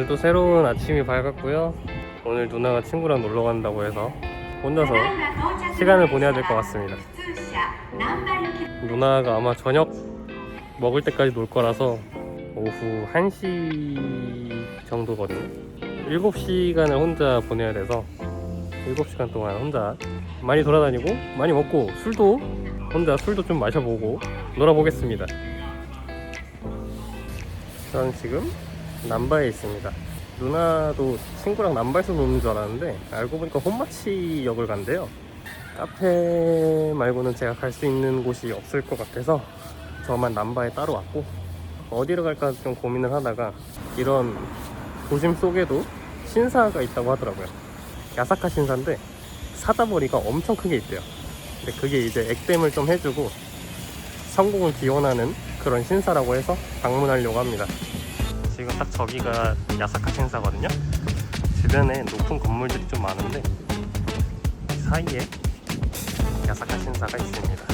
오늘도 새로운 아침이 밝았고요. 오늘 누나가 친구랑 놀러 간다고 해서 혼자서 시간을 보내야 될 것 같습니다. 누나가 아마 저녁 먹을 때까지 놀 거라서 오후 1시 정도거든요. 7시간을 혼자 보내야 돼서 7시간 동안 혼자 많이 돌아다니고 많이 먹고 술도 혼자 술도 좀 마셔보고 놀아보겠습니다. 저는 지금 남바에 있습니다. 누나도 친구랑 남바에서 노는 줄 알았는데 알고 보니까 혼마치 역을 간대요. 카페 말고는 제가 갈 수 있는 곳이 없을 것 같아서 저만 남바에 따로 왔고 어디로 갈까 좀 고민을 하다가 이런 도심 속에도 신사가 있다고 하더라고요. 야사카 신사인데 사다버리가 엄청 크게 있대요. 근데 그게 이제 액땜을 좀 해주고 성공을 기원하는 그런 신사라고 해서 방문하려고 합니다. 지금 딱 저기가 야사카 신사거든요. 주변에 높은 건물들이 좀 많은데 이 사이에 야사카 신사가 있습니다.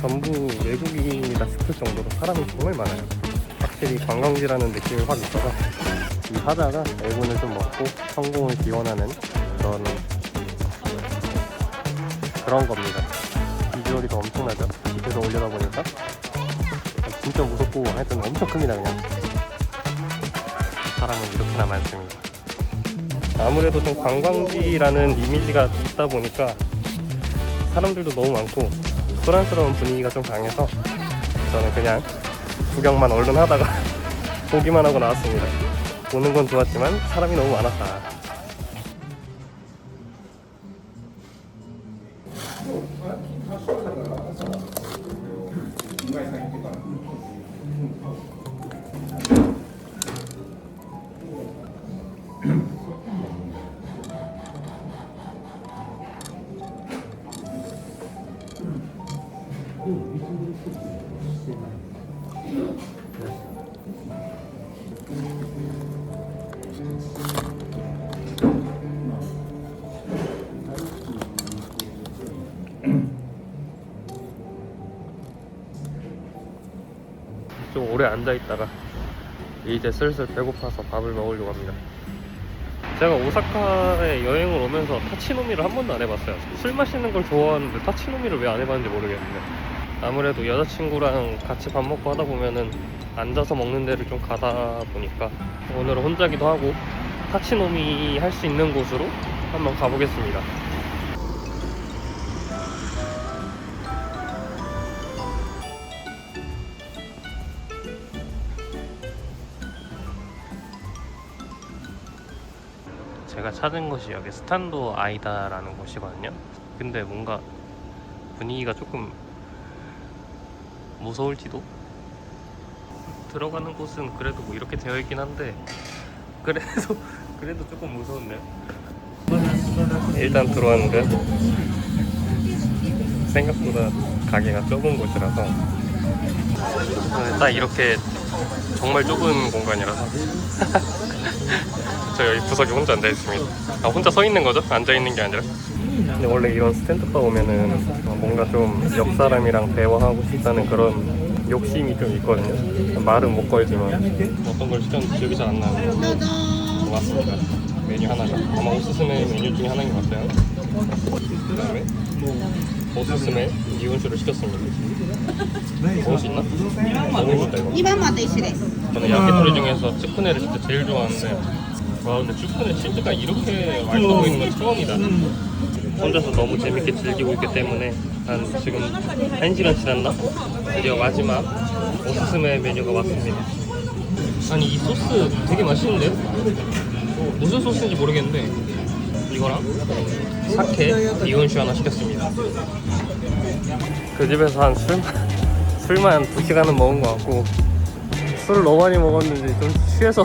전부 외국인이다 싶을 정도로 사람이 정말 많아요. 확실히 관광지라는 느낌이 확 있어서 이 하다가 애군을 좀 먹고 성공을 기원하는 그런 그런 겁니다. 비주얼이 더 엄청나죠? 밑에서 올려다 보니까 진짜 무섭고 하여튼 엄청 큽니다 그냥 사람은 이렇게나 많습니다. 아무래도 좀 관광지라는 이미지가 있다 보니까 사람들도 너무 많고 소란스러운 분위기가 좀 강해서 저는 그냥 구경만 얼른 하다가 보기만 하고 나왔습니다. 보는 건 좋았지만 사람이 너무 많았다. 좀 오래 앉아 있다가 이제 슬슬 배고파서 밥을 먹으려고 합니다. 제가 오사카에 여행을 오면서 타치노미를 한 번도 안 해봤어요. 술 마시는 걸 좋아하는데 타치노미를 왜 안 해봤는지 모르겠는데 아무래도 여자친구랑 같이 밥 먹고 하다 보면은 앉아서 먹는 데를 좀 가다 보니까 오늘은 혼자기도 하고 타치노미 할 수 있는 곳으로 한번 가보겠습니다. 제가 찾은 곳이 여기 스탄도 아이다라는 곳이거든요. 근데 뭔가 분위기가 조금 무서울지도 들어가는 곳은 그래도 뭐 이렇게 되어 있긴 한데 그래도 그래도 조금 무서운데요. 일단 들어왔는데 생각보다 가게가 좁은 곳이라서 네, 딱 이렇게 정말 좁은 공간이라서 저 여기 구석에 혼자 앉아 있습니다. 아 혼자 서 있는 거죠? 앉아 있는 게 아니라. 근데 원래 이런 스탠드바 오면은 어, 뭔가 좀 옆 사람이랑 대화하고 싶다는 그런 욕심이 좀 있거든요. 말은 못 걸지만 어떤 걸 시켰는지 기억이 잘 안 나요. 고맙습니다. 메뉴 하나가 아마 오스스메 메뉴 중에 하나인 것 같아요. 그다음에 오스스메 이온수를 시켰습니다. 먹을 수 있나? 너무 맛있다 이거. 2番まで一緒です。 저는 야끼토리 중에서 츠쿠네를 진짜 제일 좋아하는데 와 근데 츠쿠네 치즈가 이렇게 맛있어 보이는 건 처음이다. 혼자서 너무 재밌게 즐기고 있기 때문에 한 지금 1시간 지났나? 드디어 마지막 오스스메 메뉴가 왔습니다. 아니 이 소스 되게 맛있는데? 무슨 소스인지 모르겠는데 이거랑 사케 이온슈 하나 시켰습니다. 그 집에서 한 술만 술만 2시간은 먹은 것 같고 술을 너무 많이 먹었는지 좀 취해서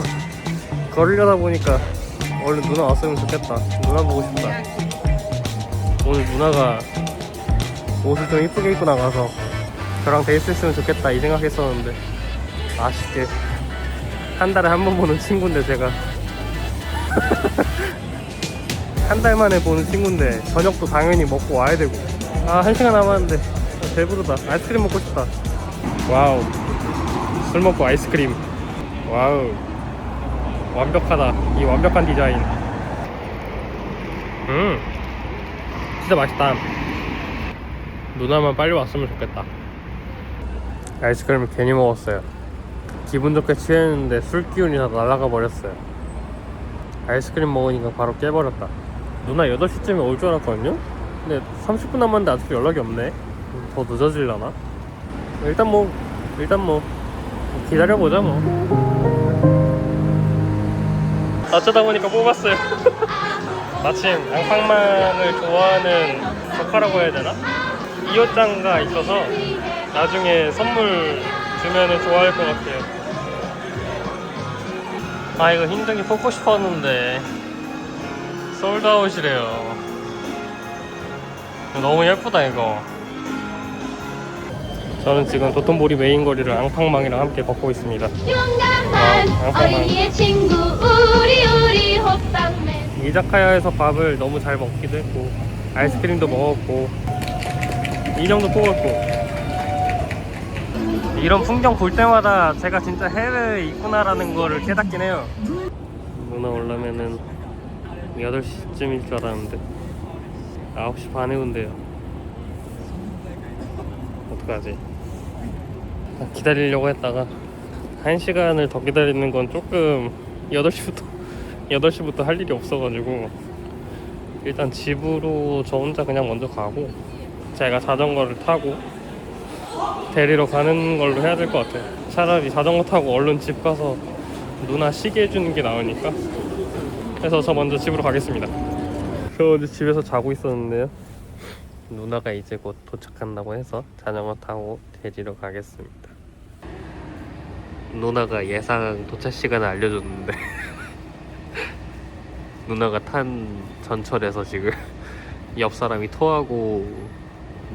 걸으려다 보니까 얼른 누나 왔으면 좋겠다. 누나 보고 싶다. 오늘 누나가 옷을 좀 이쁘게 입고 나가서 저랑 데이트 했으면 좋겠다 이 생각했었는데 아쉽게 한 달에 한 번 보는 친구인데 제가. 한 달 만에 보는 친구인데 저녁도 당연히 먹고 와야 되고. 아 한 시간 남았는데 배부르다. 아이스크림 먹고 싶다. 와우. 술 먹고 아이스크림. 와우 완벽하다. 이 완벽한 디자인. 음. 진짜 맛있다. 누나만 빨리 왔으면 좋겠다. 아이스크림을 괜히 먹었어요. 기분 좋게 취했는데 술 기운이 다 날아가 버렸어요. 아이스크림 먹으니까 바로 깨버렸다. 누나 8시쯤에 올 줄 알았거든요? 근데 30분 남았는데 아직도 연락이 없네. 더 늦어질라나? 일단 뭐 일단 뭐 기다려보자 뭐 어쩌다 보니까 뽑았어요. 마침 앙팡망을 좋아하는 조카라고 해야 되나? 이 옷장가 있어서 나중에 선물 주면은 좋아할 것 같아요. 아 이거 흰둥이 뽑고 싶었는데. 솔드아웃이래요. 너무 예쁘다 이거 저는 지금 도톤보리 메인 거리를 앙팡망이랑 함께 걷고 있습니다. 용감한 아. 어린이의 친구 우리 우리 호빵맨. 이자카야에서 밥을 너무 잘 먹기도 했고 아이스크림도 먹었고 인형도 뽑았고. 이런 풍경 볼 때마다 제가 진짜 해외에 있구나라는 거를 깨닫긴 해요. 누나 올라면은 8시쯤일 줄 알았는데 9시 반에 온대요. 어떡하지 기다리려고 했다가 1시간을 더 기다리는 건 조금 8시부터 8시부터 할 일이 없어가지고 일단 집으로 저 혼자 그냥 먼저 가고 제가 자전거를 타고 데리러 가는 걸로 해야 될 것 같아요. 차라리 자전거 타고 얼른 집 가서 누나 쉬게 해주는 게 나으니까 그래서 저 먼저 집으로 가겠습니다. 저 어제 집에서 자고 있었는데요. 누나가 이제 곧 도착한다고 해서 자전거 타고 데리러 가겠습니다 누나가 예상 도착 시간을 알려줬는데 누나가 탄 전철에서 지금 옆 사람이 토하고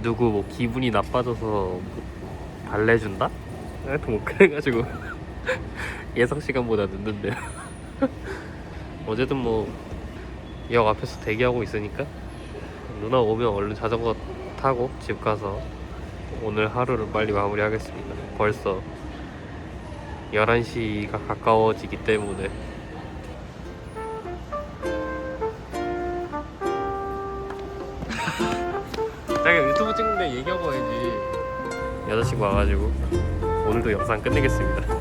누구 뭐 기분이 나빠져서 뭐 달래준다? 하여튼 뭐 그래가지고 예상 시간보다 늦는데요 어제든 뭐 역 앞에서 대기하고 있으니까 누나 오면 얼른 자전거 타고 집 가서 오늘 하루를 빨리 마무리하겠습니다 벌써 11시가 가까워지기 때문에. 자기가 유튜브 찍는데 얘기하고 와야지. 여자친구 와가지고 오늘도 영상 끝내겠습니다